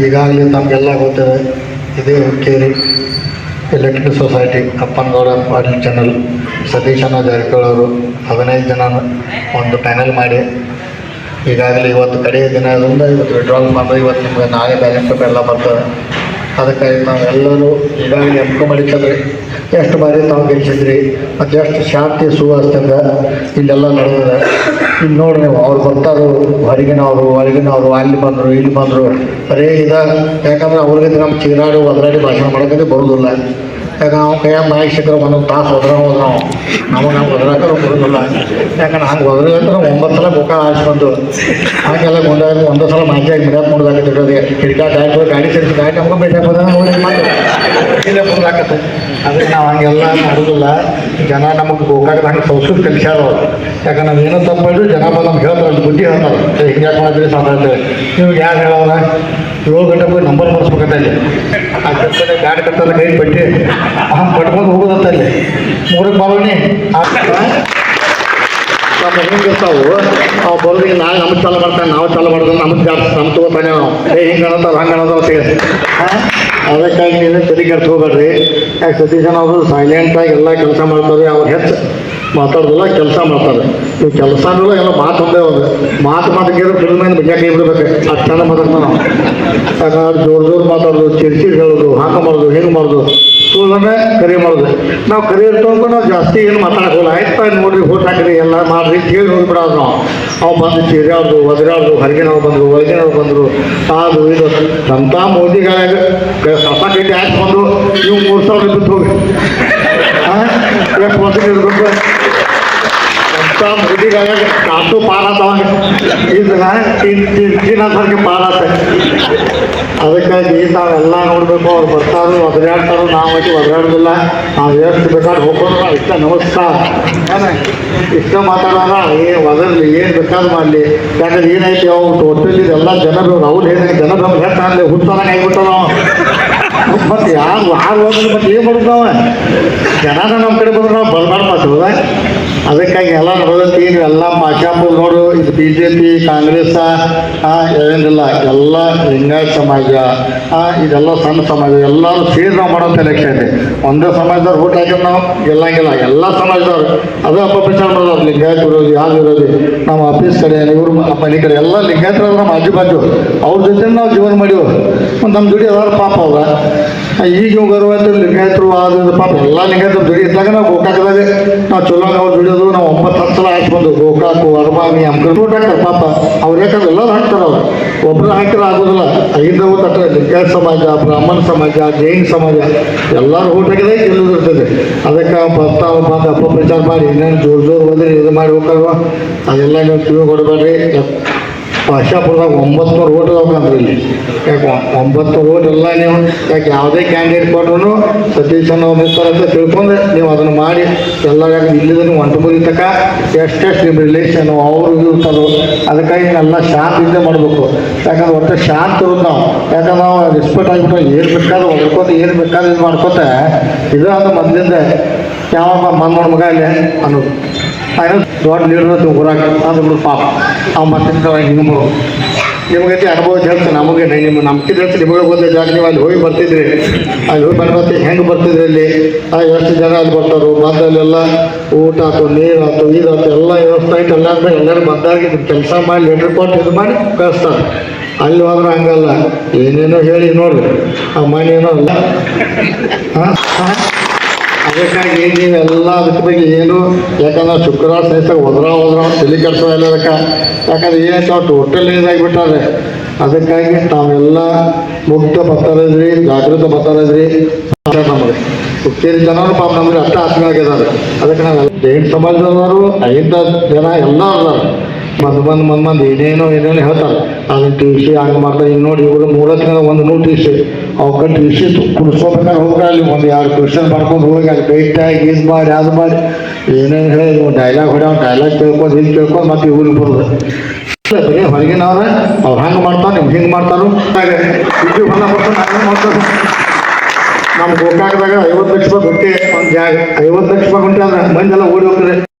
ಈಗಾಗಲೇ ತಮಗೆಲ್ಲ ಗೊತ್ತಿದೆ, ಇದೇ Hukkeri electric society Appanagouda Patil channel ಸತೀಶಣ್ಣ ಜಾರಕಿಹೊಳವರು ಹದಿನೈದು ಜನ ಒಂದು ಪ್ಯಾನೆಲ್ ಮಾಡಿ. ಈಗಾಗಲೇ ಇವತ್ತು ಕಡೆಯ ದಿನ ಅದರಿಂದ ಇವತ್ತು ವಿಡ್ರಾಲ್ ಮಾಡಿದ್ರೆ ಇವತ್ತು ನಿಮ್ಗೆ ನಾಳೆ ಬ್ಯಾಲೆನ್ಸ್ ಪೇಪರ್ ಎಲ್ಲ ಬರ್ತದೆ. ಅದಕ್ಕಾಗಿ ನಾವೆಲ್ಲರೂ ಈಗಾಗಲೇ ಎಮ್ಕೊ ಮಾಡಿಕೊಂಡ್ರಿ ಎಷ್ಟು ಬಾರಿ ತಾವು ಗೆಲ್ಸಿದ್ರಿ ಮತ್ತು ಎಷ್ಟು ಶಾಂತಿ ಸುವಾಸದಿಂದ ಇಲ್ಲೆಲ್ಲ ನಡೆದಿದೆ. ಇಲ್ಲಿ ನೋಡಿ ನೀವು ಅವ್ರು ಬರ್ತಾರು, ಹೊರಗಿನವರು, ಒಳಗಿನವರು, ಅಲ್ಲಿ ಬಂದರು, ಇಲ್ಲಿ ಬಂದರು. ಬರೇ ಇದ, ಯಾಕಂದ್ರೆ ಅವ್ರಿಗೆ ನಮ್ಮ ಚೀರಾಡಿ ಒದರಾಡಿ ಭಾಷಣ ಮಾಡೋಕ್ಕೆ ಬರೋದಿಲ್ಲ. ಯಾಕಂದ್ರೆ ನಾವು ಕೈಯಾಗ ಮನೆಗೆ ಸಿಕ್ಕರೆ ಒಂದೊಂದು ತಾಸು ಹೋದ್ರೆ ನಾವು ನಮಗೆ ನಾವು ಒದರಾಕರು ಬರೋದಿಲ್ಲ. ಯಾಕಂದ್ರೆ ಹಂಗೆ ಒದ್ರಿ ಅಂದ್ರೆ ಒಂಬತ್ತು ಸಲ ಮುಖ ಆರಿಸ್ಕೊಂಡು ಹಾಗೆಲ್ಲ ಗೊಂದಾಗ ಒಂದೊಂದು ಸಲ ಮಾಹಿತಿಯಾಗಿ ಮರ್ಯಾದ ಮಾಡೋದಾಗತ್ತೆ ಕಿಡಿಕಾ ಗಾಡಿ ಗಾಡಿ ಸೇರಿಸಿ ಗಾಡಿ ನಮ್ಗೆ ಬೇಕಾಗ್ತದೆ ನೋಡಿ ಇಲ್ಲೇ ಮುಂದಾಕತ್ತೆ. ಅದಕ್ಕೆ ನಾವು ಹಂಗೆಲ್ಲ ಮಾಡೋದಿಲ್ಲ. ಜನ ನಮಗೆ ಹೋಗಾಕ ಹಂಗೆ ಸಂಸ್ಕೃತಿ ಕಲಿಸ್ಯಾರ ಅವ್ರು. ಯಾಕಂದ್ರೆ ನಾವು ಏನೋ ತಪ್ಪು ಮಾಡಿದ್ರು ಜನ ಬಂದು ನಮ್ಗೆ ಹೇಳ್ತಾರೆ ಬುದ್ಧಿ ಹೇಳ್ತಾರೆ. ಹಿಂಗೆ ಯಾಕೆ ಮಾಡಿದ್ರಿ ಸಾಧಾರಣ ನಿಮ್ಗೆ ಯಾರು ಹೇಳೋರ ಏಳು ಗಂಟೆ ಹೋಗಿ ನಂಬರ್ ಬರ್ಸ್ಬೇಕಂತ ಅಲ್ಲಿ ಆ ಕಡೆ ಗಾಡಿ ಕಟ್ಟಲ್ಲ ಕೈ ಪಟ್ಟಿ ಹಂಗೆ ಪಟ್ಕೊಂಡು ಹೋಗೋದಂತ ಅಲ್ಲಿ ಮೂರಕ್ಕೆ ಬರೋಣಿ ನಮ್ಮ ಹೆಂಗಿರ್ತಾವು ಅವು ಬರೋದಿಗೆ ನಾಳೆ ನಮಗೆ ಚಾಲು ಮಾಡ್ತಾನೆ, ನಾವು ಚಾಲು ಮಾಡೋದು, ನಮಗೆ ಜಾಸ್ತಿ ನಮ್ಮ ತಗೋತಾನೆ ನಾವು. ಏ, ಹಿಂಗೆ ಅನ್ನೋದು ಹಂಗೆ ಅನ್ನೋದು ಅಂತ ಹೇಳಿ. ಅದಕ್ಕಾಗಿ ನೀವು ತಲೆ ಕೆಡ್ತು ಹೋಗ್ಬೇಡ್ರಿ ಯಾಕೆ ಸತೀಶನ್ ಅವರು ಸೈಲೆಂಟಾಗಿ ಎಲ್ಲ ಕೆಲಸ ಮಾಡ್ತಾರೆ, ಅವ್ರು ಹೆಚ್ಚು ಮಾತಾಡೋದಿಲ್ಲ, ಕೆಲಸ ಮಾಡ್ತಾರೆ. ಈ ಕೆಲಸ ಅನ್ನೋಲ್ಲ ಎಲ್ಲ ಮಾತು ಒಂದೇ ಒಂದು. ಮಾತು ಮಾತಾಡಿದ್ರೆ ಫಿಲ್ಮ್ ಏನು ಬಗ್ಗೆ ಕೈ ಬಿಡ್ಬೇಕು. ಅಷ್ಟೇ ಚಂದ ನಾವು ಯಾಕಂದ್ರೆ ಜೋರು ಜೋರು ಮಾತಾಡೋದು ಚಿರ್ಚಿರ್ ಹೇಳೋದು, ಹಾಕ ಮಾಡೋದು, ಹೆಂಗೆ ಮಾಡೋದು? ಸುಳ್ಳನ್ನೇ ಕರೆ ಮಾಡೋದು. ನಾವು ಕರೆ ಇರ್ತವಂತ ನಾವು ಜಾಸ್ತಿ ಏನು ಮಾತಾಡೋಲ್ಲ ಆಯ್ತು ನೋಡ್ರಿ ಓಟ್ ಹಾಕಿರಿ ಎಲ್ಲ ಮಾಡ್ರಿ, ಕೇಳಿ ಹೋಗ್ಬಿಡೋದು ನಾವು. ಅವು ಬಂದು ಚೀರ್ಯಾವ್ದು ಒದರಾಡ್ದು ನಾವು ಬಂದರು ಒಳಗಿನವ್ರು ಬಂದರು. ಅದು, ಇದು. ಅಂತ ಮೋದಿಗಳಾಗ ಕಸ ಕಟ್ಟಿ ಆಯ್ತು ಬಂದು ನೀವು ಮೂರು ಸಾವಿರ ಬಿಟ್ಟು ಹೋಗಿ. ಎಷ್ಟು ವರ್ಷ ಇರ್ಬೇಕು ಅಂತ ಮೋದಿಗಳಾಗ ಕಾಸು ಪಾರಾತವ ಇದನ್ನ ತಿನ್ನೋದ್ರಿಗೆ ಪಾರಾತ ಅದಕ್ಕಾಗಿ ನಾವೆಲ್ಲ ನೋಡಬೇಕು, ಅವ್ರು ಬರ್ತಾರೋ, ಒದರಾಡ್ತಾರೋ, ನಾವು ಆಯ್ತು ಒದರಾಡೋದಿಲ್ಲ. ನಾವು ಎಷ್ಟು ಬೇಕಾದ್ರೆ ಹೋಗೋದು ಇಷ್ಟ ನಮಸ್ಕಾರ? ಇಷ್ಟ ಮಾತಾಡೋಣ ಏನು ಒದರ್ಲಿ ಏನು ಬೇಕಾದ್ರೂ ಮಾಡಲಿ. ಯಾಕಂದ್ರೆ ಏನೈತಿ ಅವು ಒಟ್ಟಲ್ಲಿ ಎಲ್ಲ ಜನರು ಅವ್ರು ಹೇಳಿದಾಗ ಜನ ನಮ್ಗೆ ಅಲ್ಲಿ ಹುಡ್ತಾನೆ ಆಗಿಬಿಟ್ಟ ನಾವು ಮತ್ತೆ ಯಾರು ಯಾರು ಹೋದ್ರೆ ಮತ್ತೆ ಏನು ಮಾಡೋದು ಜನ ನಮ್ಮ ಕಡೆ ಬಂದ್ರೆ ನಾವು ಬರಬಾರ್ದು ಮಾತು ಅದಕ್ಕಾಗಿ ಎಲ್ಲ ನೋಡೋದಕ್ಕೆ ಎಲ್ಲ ಮಾಚಾಪುರ್ ನೋಡು, ಇದು ಬಿ ಜೆ ಪಿ ಕಾಂಗ್ರೆಸ್ ಏನಿಲ್ಲ, ಎಲ್ಲ ಲಿಂಗಾಯತ ಸಮಾಜ ಇದೆಲ್ಲ ಸಣ್ಣ ಸಮಾಜ ಎಲ್ಲರೂ ಸೇರಿ ನಾವು ಮಾಡೋಂಥ ಎಲೆಕ್ಷನ್ ಒಂದೇ ಸಮಾಜದವ್ರು ಓಟ್ ಹಾಕಿದ್ರೆ ನಾವು ಗೆಲ್ಲಂಗಿಲ್ಲ, ಎಲ್ಲ ಸಮಾಜದವ್ರು, ಅದು ಅಪಪ್ರಚಾರ ಮಾಡೋರು, ಲಿಂಗಾಯತ ವಿರೋಧಿ ಯಾರು ವಿರೋಧಿ, ನಮ್ಮ ಆಫೀಸ್ ಕಡೆ, ಇವ್ರ ಮನೆ ಕಡೆ, ಎಲ್ಲ ಲಿಂಗಾಯತರು ನಮ್ಮ ಆಜು ಬಾಜು, ಅವ್ರ ಜೊತೆ ನಾವು ಜೀವನ ಮಾಡಿವು. ನಮ್ಮ ದುಡಿ ಅದಾರ ಪಾಪ ಅವ. ಈಗ ಇವ್ ಅಂತ ಲಿಂಗಾಯತರು ಅದು ಪಾಪ ಎಲ್ಲ ಲಿಂಗಾಯತರು ದುಡಿ ಇದ್ದಾಗ ನಾವು ಗೋಕಾಕದಾಗ ನಾವು ಚಲೋ ನಾವು ದುಡಿಯೋದು ನಾವು ಒಂಬತ್ತು ಹತ್ತು ಸಲ ಹಾಕಿ ಬಂದು ಗೋಕಾಕು ಅರಬಾಮಿ ಅಂಕಲ್ ಊಟ ಹಾಕ್ತಾರೆ ಪಾಪ. ಅವ್ರು ಯಾಕಂದ್ರೆ ಎಲ್ಲರೂ ಹಾಕ್ತಾರೆ ಅವ್ರು. ಒಬ್ಬರು ಹಾಕಿದ್ರೆ ಆಗೋದಿಲ್ಲ. ಐದವ ತಟ್ಟ ಲಿಂಗಾಯತ ಸಮಾಜ, ಬ್ರಾಹ್ಮಣ ಸಮಾಜ, ಜೈನ್ ಸಮಾಜ, ಎಲ್ಲರೂ ಊಟ ಹಾಕಿದ್ರೆ ಗೆಲ್ಲೋದು ಇರ್ತದೆ. ಅದಕ್ಕೆ ಬರ್ತಾವ ಬಂದು ಅಪಪ್ರಚಾರ ಮಾಡಿ ಇನ್ನೇನು ಜೋರು ಜೋರು ಬಂದ್ರೆ ಇದು ಮಾಡಿ ಹೋಗ್ತಾರೋ ಅದೆಲ್ಲ ನೀವು ಕಿವಿ ಕೊಡಬೇಡ್ರಿ ಆಶಾಪುರದಾಗ ಒಂಬತ್ತು ನೂರು ಓಟ್ ಅದಾವಂದ್ರೆ ಇಲ್ಲಿ. ಯಾಕೆ ಒಂಬತ್ತು ಓಟ್ ಎಲ್ಲ ನೀವು. ಯಾಕೆ ಯಾವುದೇ ಕ್ಯಾಂಡಿಡೇಟ್ ಕೊಟ್ರು ಸತೀಶ್ ಅವ್ರು ಅಂತ ತಿಳ್ಕೊಂಡು ನೀವು ಅದನ್ನು ಮಾಡಿ ಎಲ್ಲ ಯಾಕೆ ಇಲ್ಲಿಂದ ನೀವು ಒಂಟು ಮುಗಿ ತಕ. ಎಷ್ಟೆಷ್ಟು ನಿಮ್ಮ ರಿಲೇಷನ್ ಅವರು ಇರ್ತದೋ ಅದಕ್ಕಾಗಿ ಎಲ್ಲ ಶಾಂತಿಯಿಂದ ಮಾಡಬೇಕು. ಯಾಕಂದ್ರೆ ಒಟ್ಟು ಶಾಂತ ಇರೋದು ನಾವು. ಯಾಕಂದ್ರೆ ನಾವು ರೆಸ್ಪೆಕ್ಟ್ ಆಗಿಬಿಟ್ಟು ಏನು ಬೇಕಾದ್ರೂ ಹೊಡ್ಕೊತ ಏನು ಬೇಕಾದ್ರೂ ಇದು ಮಾಡ್ಕೊತ, ಇದು ಅಂದ್ರೆ ಮೊದಲಿಂದ ಯಾವಾಗ ಮನ್ ಮಗ ಇಲ್ಲಿ ಅನ್ನೋದು. ಆಯ್ತು ದೊಡ್ಡ ನೀಡೋದು ಹೋರಾಟ ಅಂದ್ಬಿಡು ಪಾಪ ಅವ್ ಮತ್ತೆ ಹಿಂಗೆ ಮಾಡೋದು ಅನುಭವ ಜಾಸ್ತಿ ನಮಗೆ ನಿಮ್ಮ ನಮ್ಗೆ ಹೇಳ್ತು, ನಿಮಗೆ ಗೊತ್ತಿಲ್ಲ ನೀವು ಅಲ್ಲಿ ಹೋಗಿ ಬರ್ತಿದ್ರಿ. ಅಲ್ಲಿ ಹೋಗಿ ಬರ್ಬತ್ತೆ ಹೆಂಗೆ ಬರ್ತಿದ್ರಿ ಅಲ್ಲಿ? ಎಷ್ಟು ಜನ ಅಲ್ಲಿ ಬರ್ತಾರೆ? ಮತ್ತೆ ಅಲ್ಲೆಲ್ಲ ಊಟ ಆಯ್ತು, ನೀರು ಆಯ್ತು, ಇದು ಆಯ್ತು, ಎಲ್ಲ ವ್ಯವಸ್ಥೆ ಆಯ್ತು. ಎಲ್ಲಾದ್ರೂ ಎಲ್ಲರೂ ಬಂದಾಗ ಇದು ಕೆಲಸ ಮಾಡಿ ಲೆಟ್ರ್ ಕೊಟ್ಟು ಇದು ಮಾಡಿ ಕಳಿಸ್ತಾರೆ. ಅಲ್ಲಿ ಹೋದ್ರೆ ಹಂಗಲ್ಲ. ಏನೇನೋ ಹೇಳಿ ನೋಡ್ರಿ. ಆ ಮನೇನೋ ಅಲ್ಲ. ಹಾಂ ಅದಕ್ಕಾಗಿ ನೀವೆಲ್ಲ ಅದಕ್ಕೆ ಬಗ್ಗೆ ಏನು, ಯಾಕಂದ್ರೆ ಶುಕ್ರವಾರ ಸಹಿತ ಹೋದ್ರ ಹೋದ್ರ ತಲೆ ಕೆಲಸ ಎಲ್ಲ ಅದಕ್ಕೆ. ಯಾಕಂದ್ರೆ ಏನಾಯ್ತು ಅವ್ರು ಟೋಟಲ್ ಇದಾಗಿಬಿಟ್ಟಾರೆ. ಅದಕ್ಕಾಗಿ ತಾವೆಲ್ಲ ಮುಕ್ತ ಬರ್ತಾರಿದ್ರಿ ಜಾಗೃತ ಬರ್ತಾರಿದ್ರಿ ನಮಗೆ. ಹುಕ್ಕೇರಿ ಜನರು ಪಾಪ ನಮ್ಗೆ ಅಷ್ಟ ಆತ್ಮೀಯಾಗಿದ್ದಾರೆ ಅದಕ್ಕೆ ನಾವೆಲ್ಲ ಜೈನ್ ಸಮಾಜದವರು, ಐದ ಜನ ಎಲ್ಲ ಅದಾರ ಬಂದು ಬಂದು ಮಂದು ಮಂದಿ ಏನೇನೋ ಏನೇನೋ ಹೇಳ್ತಾರೆ. ಅದನ್ನ ಟಿ ಸಿ ಹಂಗೆ ಮಾಡ್ತಾರೆ ಈಗ ನೋಡಿ, ಇವರು ಮೂರತ್ತು ದಿನ ಒಂದು ನೂರು ಟಿ ಸಿ. ಅವಕ್ಕೆ ಟಿ ಸಿ ಕುಡಿಸ್ಕೋಬೇಕಾದ್ರೆ ಹೋಗ್ರೆ ಅಲ್ಲಿ ಒಂದು ಎರಡು ಕ್ವಶನ್ ಮಾಡ್ಕೊಂಡು ಹೋಗಿ ಅಲ್ಲಿ ಭೇಟಿಯಾಗಿ ಇದು ಮಾಡಿ, ಅದು ಮಾಡಿ. ಏನೇನು ಹೇಳಿ ಡೈಲಾಗ್ ಹೊಡ್ಯಾವ ಡೈಲಾಗ್ ಕೇಳ್ಕೊಂಡು ಹಿಂಗೆ ಕೇಳ್ಕೊಂಡು ಮತ್ತೆ ಇವ್ರಿಗೆ ಬರೋದು. ಬರೀ ಹೊರಗಿನವ್ರೆ ಅವ್ರು ಹಂಗೆ ಮಾಡ್ತಾನೆ ನಿಮ್ಗೆ ಹಿಂಗೆ ಮಾಡ್ತಾರೋ. ಇದು ಹೊಲ ಮಾಡ್ತಾರೆ ನಮ್ಮ ಗೋಕಾಕದಾಗ ಐವತ್ತು ಲಕ್ಷ ರೂಪಾಯಿ ಗುಂಟೆ ಒಂದು ಜಾಗ ಐವತ್ತು ಲಕ್ಷ ರೂಪಾಯಿ ಗುಂಟೆ ಅಂದ್ರೆ ಮಂದೆಲ್ಲ ಓಡಿ ಹೋಗ್ತಾರೆ.